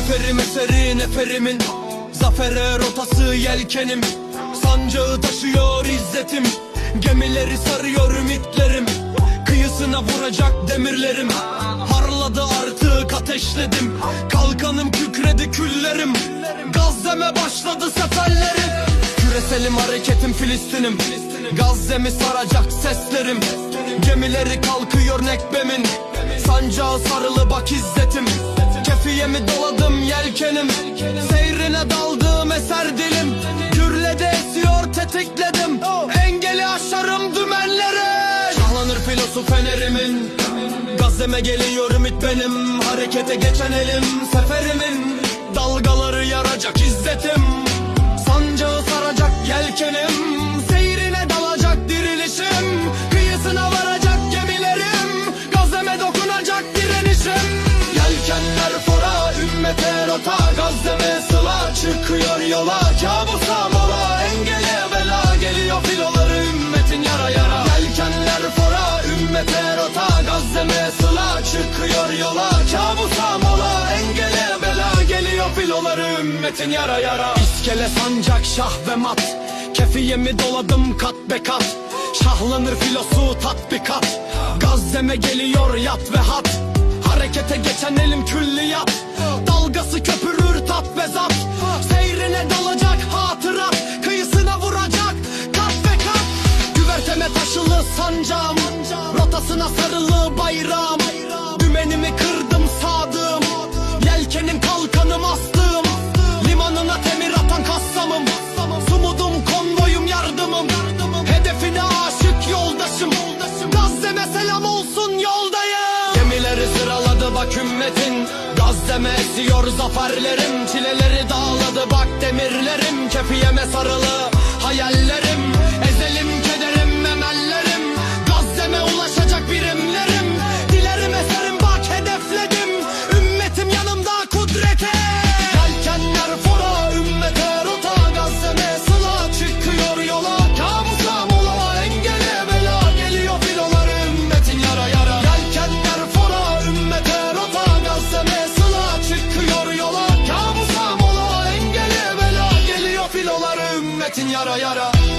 Neferim eseri neferimin Zafere rotası yelkenim. Sancağı taşıyor izzetim Gemileri sarıyor ümitlerim. Kıyısına vuracak demirlerim Harladı artık ateşledim. Kalkanım kükredi küllerim Gazze'me başladı seferlerim. Küreselim hareketim Filistin'im Gazze'mi saracak seslerim. Gemileri kalkıyor nekbemin Sancağı sarılı bak izzetim Kefiyemi doladım yelkenim? Seyrine daldım eser dilim. Gürledi esiyor tetikledim. Engeli aşarım dümenleri. Şahlanır filosu fenerimin. Gazze'me geliyor ümit benim. Harekete geçen elim seferimin. Dalgaları yaracak rota Gazze'me sıla çıkıyor yola. Kabusa mola engele bela Geliyor filoları ümmetin yara yara. Yelkenler fora ümmete rota Gazze'me sıla çıkıyor yola. Kabusa mola engele bela Geliyor filoları ümmetin yara yara. İskele sancak şah ve mat. Kefiyemi doladım kat be kat. Şahlanır filosu tatbikat. Gazze'me geliyor yat ve hat Harekete geçen elim külliyat. Dalgası köpürür tat ve zat Seyrine dalacak hatırat Kıyısına vuracak kat ve kat Güverteme taşılı sancağım Rotasına sarılı bayrağım. Dümenimi kırdım sadığım Yelkenim kalkanım astığım. Limanına temir atan kassamım Sumudum konvoyum yardımım. Hedefine aşık yoldaşım. Gazze'me selam olsun yoldayım Gazze'me esiyor zaferlerim. Çileleri dağladı bak demirlerim. Kefiyeme sarılı hayallerim hasretin yara yara.